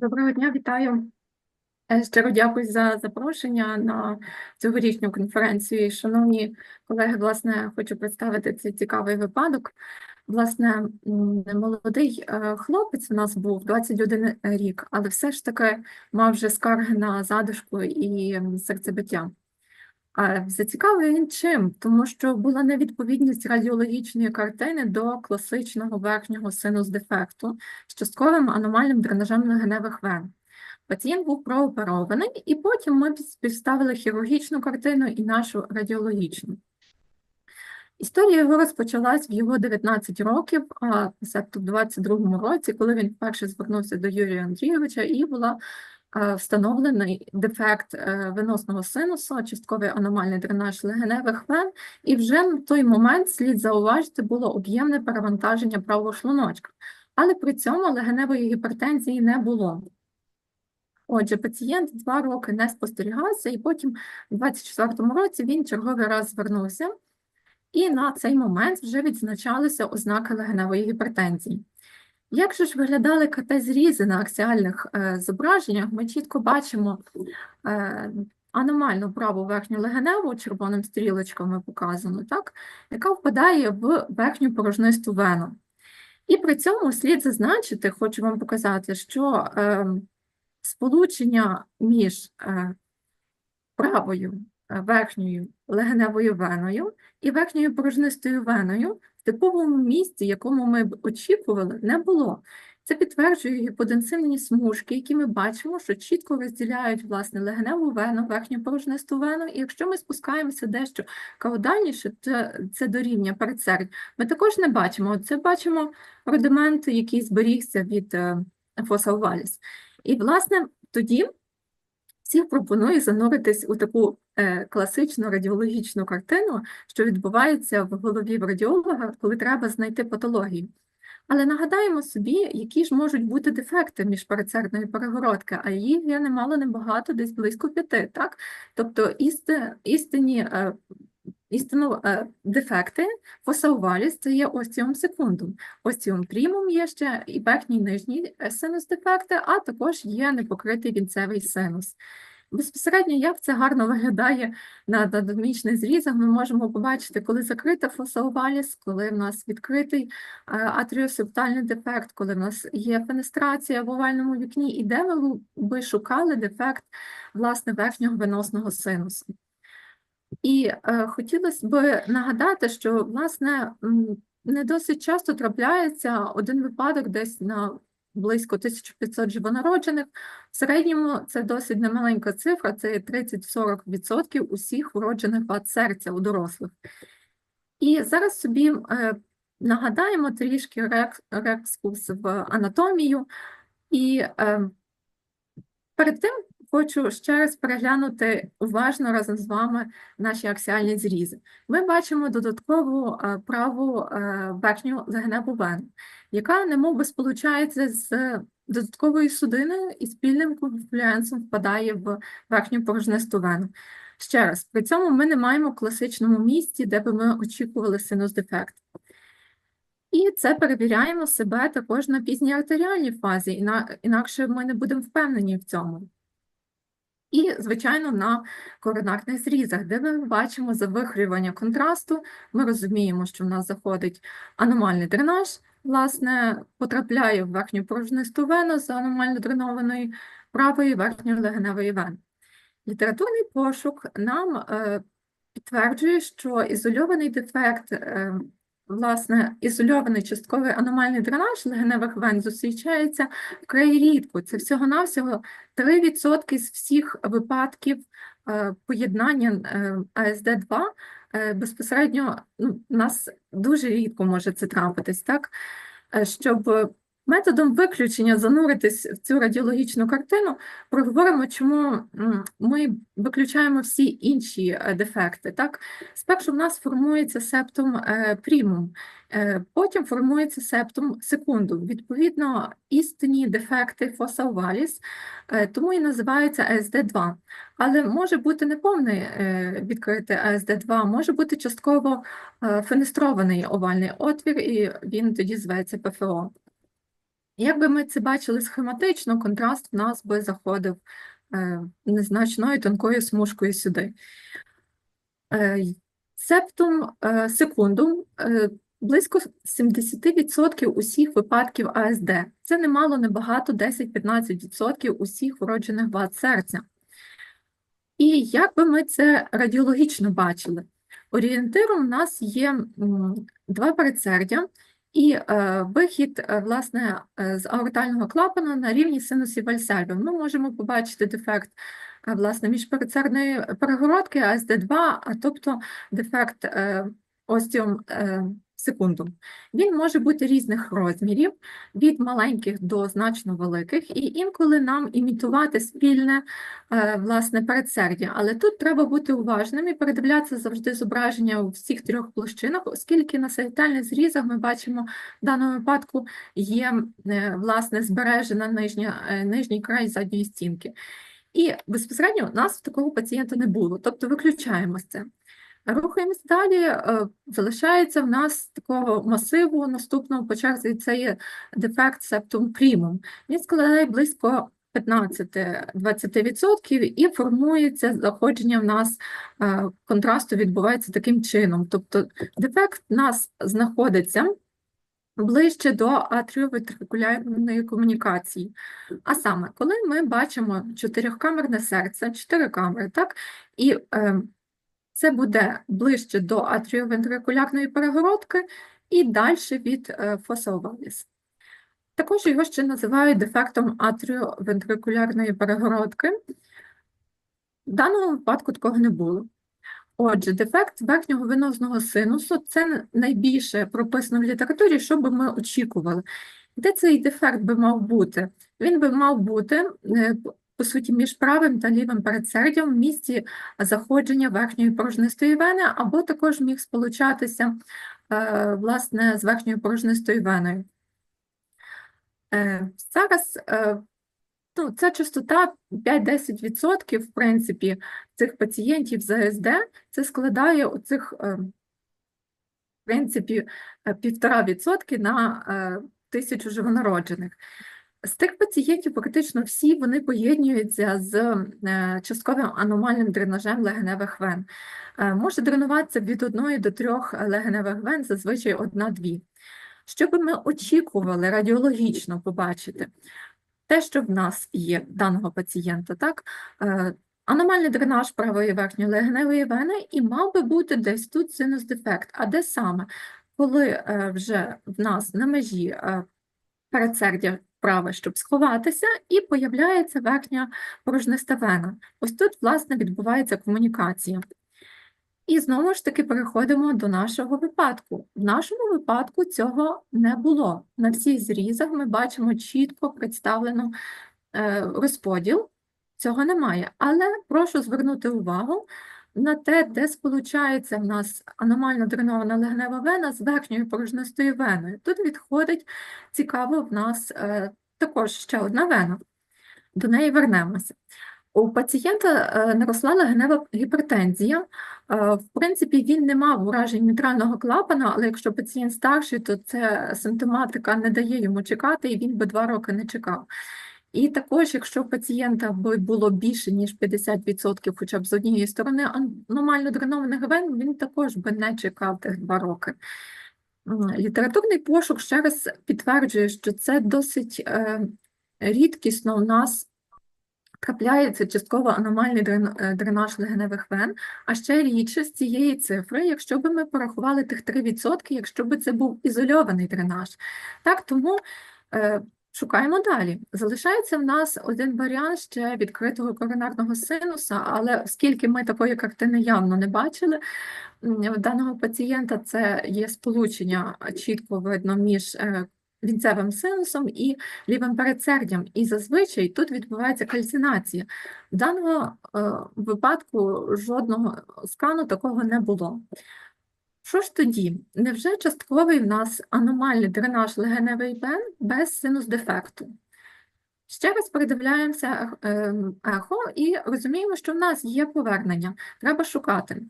Доброго дня, вітаю. Е, Щиро дякую за запрошення на цьогорічну конференцію. Шановні колеги, власне, хочу представити цей цікавий випадок. Власне, молодий е, хлопець у нас був 21 рік, але все ж таки мав вже скарги на задушку і серцебиття. А Зацікавив він чим? Тому що була невідповідність радіологічної картини до класичного верхнього синус-дефекту з частковим аномальним дренажем легеневих вен. Пацієнт був прооперований, і потім ми співставили хірургічну картину і нашу радіологічну. Історія його розпочалась в його 19 років, а себто в 22-му році, коли він вперше звернувся до Юрія Андрійовича, і була встановлений дефект е, веносного синусу, частковий аномальний дренаж легеневих вен, і вже на той момент слід зауважити було об'ємне перевантаження правого шлуночка, але при цьому легеневої гіпертензії не було. Отже, пацієнт два роки не спостерігався, і потім у 24-му році він черговий раз звернувся, і на цей момент вже відзначалися ознаки легеневої гіпертензії. Як же ж виглядали КТ-зрізи на аксіальних е, зображеннях, ми чітко бачимо е, аномальну праву верхню легеневу, червоним стрілочками показано, так, яка впадає в верхню порожнисту вену. І при цьому слід зазначити, хочу вам показати, що е, сполучення між е, правою верхньою легеневою веною і верхньою порожнистою веною в типовому місці, якому ми б очікували, не було. Це підтверджує гіподенсивні смужки, які ми бачимо, що чітко розділяють власне легеневу вену, верхню порожнисту вену. І якщо ми спускаємося дещо каудальніше, то це до рівня передсердь, ми також не бачимо. Це бачимо рудимент, який зберігся від е, фоса оваліс. І, власне, тоді всіх пропоную зануритись у таку класичну радіологічну картину, що відбувається в голові в радіолога, коли треба знайти патологію. Але нагадаємо собі, які ж можуть бути дефекти міжпередсердної перегородки, а їх є немало небагато, десь близько п'яти. Так? Тобто істи, істинні е, істинно е, дефекти фосауваліс це є остіум секундум. Остіум примум є ще і верхній нижній е, синус дефекти, а також є непокритий вінцевий синус. Безпосередньо, як це гарно виглядає на анатомічних зрізах, ми можемо побачити, коли закрита фосауваліс, коли в нас відкритий е, атріосептальний дефект, коли в нас є фенестрація в овальному вікні, і де ми би шукали дефект власне верхнього веносного синусу. І е, хотілося б нагадати, що власне не досить часто трапляється один випадок десь на близько 1500 живонароджених. В середньому це досить немаленька цифра, це 30-40% усіх вроджених вад серця у дорослих. І зараз собі е, нагадаємо трішки рек- рекскурс в анатомію. І е, перед тим хочу ще раз переглянути уважно разом з вами наші аксіальні зрізи. Ми бачимо додаткову е, праву е, верхню легеневу вену, яка немов би сполучається з додатковою судиною і спільним конфлюенсом впадає в верхню порожнисту вену. Ще раз, при цьому ми не маємо класичному місці, де би ми очікували синус-дефект. І це перевіряємо себе також на пізній артеріальній фазі, інакше ми не будемо впевнені в цьому. І, звичайно, на коронарних зрізах, де ми бачимо завихрювання контрасту, ми розуміємо, що в нас заходить аномальний дренаж, власне, потрапляє в верхню порожнисту вену з аномально дренованої правої верхньої легеневої вени. Літературний пошук нам е, підтверджує, що ізольований дефект, е, власне, ізольований частковий аномальний дренаж легеневих вен зустрічається вкрай рідко. Це всього-навсього 3% з всіх випадків е, поєднання е, АСД-2 е, безпосередньо ну, у нас дуже рідко може це трапитись, так? Щоб методом виключення зануритись в цю радіологічну картину, проговоримо, чому ми виключаємо всі інші е, дефекти. Так? Спершу в нас формується септум е, примум, е, потім формується септум секундум. Відповідно, істинні дефекти фосауваліс, е, тому і називаються АСД-2. Але може бути неповний відкритий АСД-2, може бути частково фенестрований овальний отвір, і він тоді зветься ПФО. Якби ми це бачили схематично, контраст в нас би заходив е, незначною тонкою смужкою сюди. Е, Септум е, секундум близько 70% усіх випадків АСД. Це немало, небагато, 10-15% усіх вроджених вад серця. І як би ми це радіологічно бачили? Орієнтиром у нас є два передсердя і е, вихід е, власне, е, з аортального клапана на рівні синусів вальсальви. Ми можемо побачити дефект власне, міжперицерної перегородки АСД2, а тобто дефект е, е. Він може бути різних розмірів, від маленьких до значно великих, і інколи нам імітувати спільне е, власне передсердя. Але тут треба бути уважним і передивлятися завжди зображення у всіх трьох площинах, оскільки на сагітальних зрізах ми бачимо в даному випадку є е, власне збережена нижня, е, нижній край задньої стінки. І безпосередньо у нас такого пацієнта не було, тобто виключаємо це. Рухаємось далі, е, залишається в нас такого масиву наступного по черзі, це є дефект септум примум. Він складає близько 15-20% і формується заходження в нас е, контрасту відбувається таким чином. Тобто дефект в нас знаходиться ближче до атріовентрикулярної комунікації. А саме, коли ми бачимо чотирьохкамерне серце, чотири камери, так, і е, це буде ближче до атріовентрикулярної перегородки і далі від е, ovalis. Також його ще називають дефектом атріовентрикулярної перегородки. В даному випадку такого не було. Отже, дефект верхнього венозного синусу це найбільше прописано в літературі, що би ми очікували. Де цей дефект би мав бути? Він би мав бути, е, по суті, між правим та лівим передсердям в місці заходження верхньої порожнистої вени, або також міг сполучатися е, власне, з верхньою порожнистою веною. Е, Зараз е, ну, ця частота 5-10%, в принципі, цих пацієнтів з АСД, це складає оцих, в принципі, е, 1,5% на тисячу живонароджених. З тих пацієнтів практично всі вони поєднуються з е, частковим аномальним дренажем легеневих вен. Е, Може дренуватися від 1 до 3 легеневих вен, зазвичай 1-2. Що би ми очікували радіологічно побачити? Те, що в нас є даного пацієнта, так? е, Аномальний дренаж правої верхньої легеневої вени і мав би бути десь тут синус-дефект. А де саме? Коли вже в нас на межі передсердя праве, щоб сховатися, і появляється верхня порожниста вена. Ось тут, власне, відбувається комунікація. І знову ж таки переходимо до нашого випадку. В нашому випадку цього не було. На всіх зрізах ми бачимо чітко представлено е, розподіл, цього немає. Але прошу звернути увагу на те, де сполучається в нас аномально дренована легнева вена з верхньою порожнистою веною. Тут відходить цікаво в нас е, також ще одна вена. До неї вернемося. У пацієнта е, наросла легенева гіпертензія. Е, В принципі, він не мав уражень мітрального клапана, але якщо пацієнт старший, то ця симптоматика не дає йому чекати, і він би два роки не чекав. І також, якщо у пацієнта було більше, ніж 50% хоча б з однієї сторони аномально дренованих вен, він також би не чекав тих два роки. Літературний пошук ще раз підтверджує, що це досить е, рідкісно у нас трапляється частково аномальний е, дренаж легеневих вен, а ще рідше з цієї цифри, якщо б ми порахували тих 3%, якщо б це був ізольований дренаж. Так, тому е, шукаємо далі. Залишається в нас один варіант ще відкритого коронарного синуса, але оскільки ми такої картини явно не бачили, в даного пацієнта це є сполучення чітко видно між е, вінцевим синусом і лівим передсердям. І зазвичай тут відбувається кальцинація. В даному е, випадку жодного скану такого не було. Що ж тоді? Невже частковий в нас аномальний дренаж легеневий бен без синус-дефекту? Ще раз передивляємося ем, ехо і розуміємо, що в нас є повернення. Треба шукати.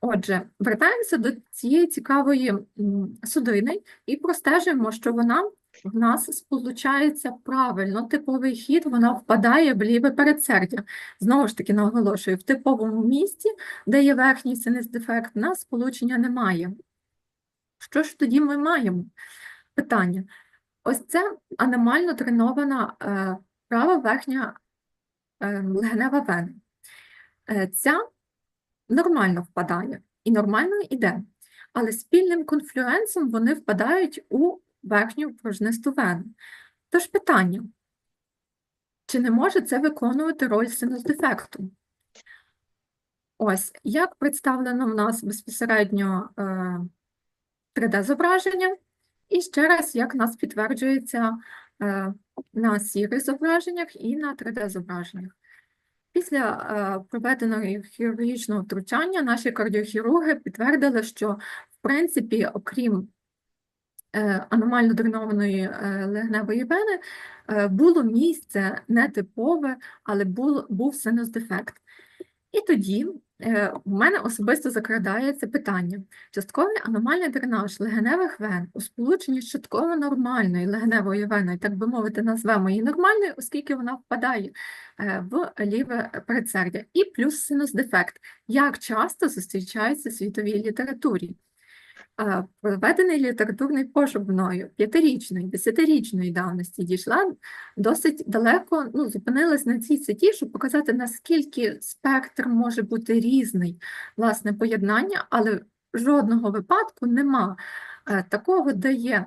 Отже, вертаємося до цієї цікавої судини і простежуємо, що вона в нас сполучається правильно типовий хід, вона впадає в ліве передсердя. Знову ж таки наголошую, в типовому місці, де є верхній синус дефект, в нас сполучення немає. Що ж тоді ми маємо? Питання. Ось це аномально тренована е, права верхня е, легенева вена. Е, ця нормально впадає і нормально йде, але спільним конфлюенсом вони впадають у верхню пружнисту вену. Тож питання, чи не може це виконувати роль синус-дефекту? Ось, як представлено в нас безпосередньо е, 3D-зображення, і ще раз, як нас підтверджується е, на сірих зображеннях і на 3D-зображеннях. Після е, проведеного хірургічного втручання наші кардіохірурги підтвердили, що в принципі, окрім е, аномально дренованої е, легневої вени, е, було місце нетипове, але був, був синус-дефект. І тоді е, в мене особисто закрадається питання: частковий аномальний дренаж легеневих вен у сполученні з частково нормальною легеневою веною, так би мовити, назвемо її нормальною, оскільки вона впадає е, в ліве передсердя, і плюс синус-дефект, як часто зустрічається в світовій літературі. Е, Проведений літературний пошук мною п'ятирічної, десятирічної давності дійшла досить далеко, ну, зупинилась на цій сеті, щоб показати, наскільки спектр може бути різний, власне, поєднання, але жодного випадку нема. Е, такого, де є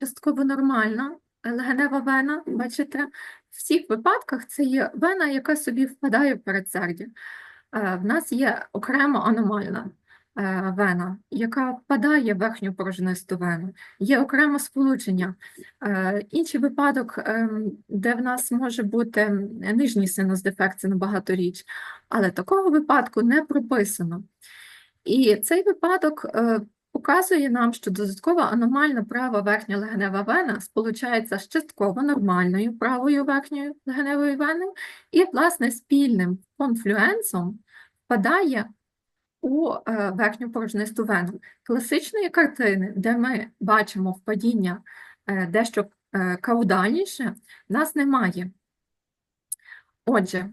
частково нормальна легенева вена, бачите, в всіх випадках це є вена, яка собі впадає в передсердя. Е, В нас є окремо аномальна. е, вена, яка впадає в верхню порожнисту вену. Є окреме сполучення. Е, Інший випадок, ем, де в нас може бути нижній синус-дефект, це набагато річ, але такого випадку не прописано. І цей випадок е, показує нам, що додаткова аномальна права верхня легенева вена сполучається з частково нормальною правою верхньою легеневою веною і, власне, спільним конфлюенсом впадає у е, верхню порожнисту вену. Класичної картини, де ми бачимо впадіння е, дещо е, каудальніше, нас немає. Отже,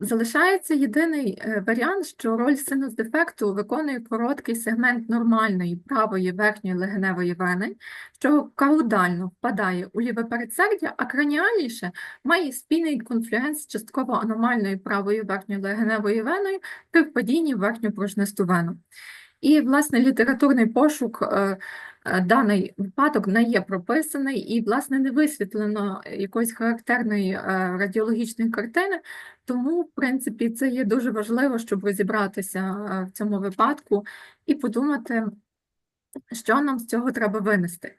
залишається єдиний е, варіант, що роль синус-дефекту виконує короткий сегмент нормальної правої верхньої легеневої вени, що каудально впадає у ліве передсердя, а краніальніше має спільний конфлюенс частково аномальною правою верхньою легеневою веною при впадінні в верхню пружнисту вену. І, власне, літературний пошук е, е, даний випадок не є прописаний, і, власне, не висвітлено якоїсь характерної е, радіологічної картини, тому, в принципі, це є дуже важливо, щоб розібратися е, в цьому випадку і подумати, що нам з цього треба винести.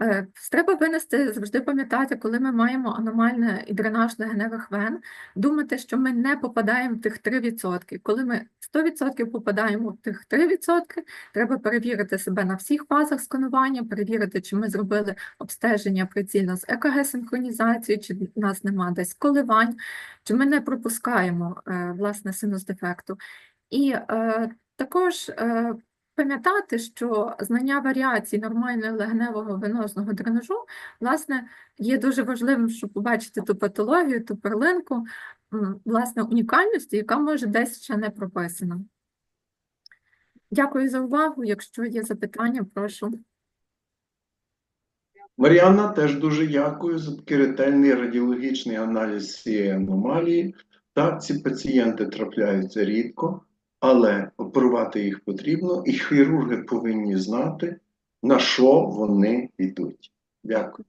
Е, Треба винести, завжди пам'ятати, коли ми маємо аномальний і дренаж легеневих вен, думати, що ми не попадаємо в тих 3%. Коли ми 100% попадаємо в тих 3%, треба перевірити себе на всіх фазах сканування, перевірити, чи ми зробили обстеження прицільно з ЕКГ-синхронізацією, чи в нас нема десь коливань, чи ми не пропускаємо е, власне синус-дефекту. І е, також е, пам'ятати, що знання варіацій нормального легневого венозного дренажу, власне, є дуже важливим, щоб побачити ту патологію, ту перлинку, власне, унікальності, яка може десь ще не прописана. Дякую за увагу. Якщо є запитання, прошу. Мар'яна, теж дуже дякую за такий ретельний радіологічний аналіз цієї аномалії. Так, ці пацієнти трапляються рідко, але оперувати їх потрібно, і хірурги повинні знати, на що вони йдуть. Дякую.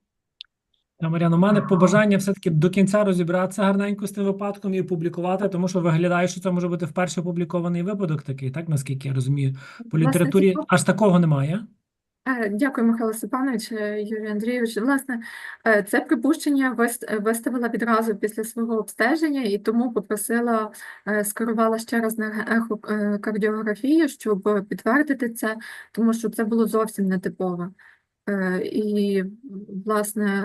Та, Мар'яно, у мене побажання все-таки до кінця розібратися гарненько з тим випадком і опублікувати, тому що виглядає, що це може бути вперше опублікований випадок такий, так, наскільки я розумію. По літературі аж такого немає. Е, Дякую, Михайло Степанович, е, Юрій Андрійович. Власне, е, це припущення вис- виставила відразу після свого обстеження і тому попросила, скерувала ще раз на ехокардіографію, щоб підтвердити це, тому що це було зовсім нетипово. І, власне,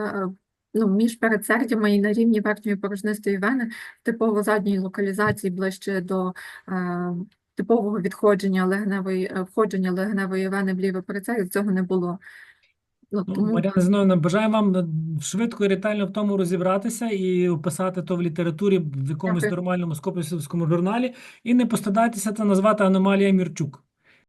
ну, між передсердями і на рівні верхньої порожнистої вени типово задньої локалізації ближче до типового відходження легневої, е, входження легневої вени в ліве передсердя, цього не було. Ну, Ну, тому Мар'яна Зіновна, бажаю вам е, швидко і ретельно в тому розібратися і описати то в літературі в якомусь Дякую. нормальному скопівському журналі, і не постадайтеся це назвати аномалія Мірчук.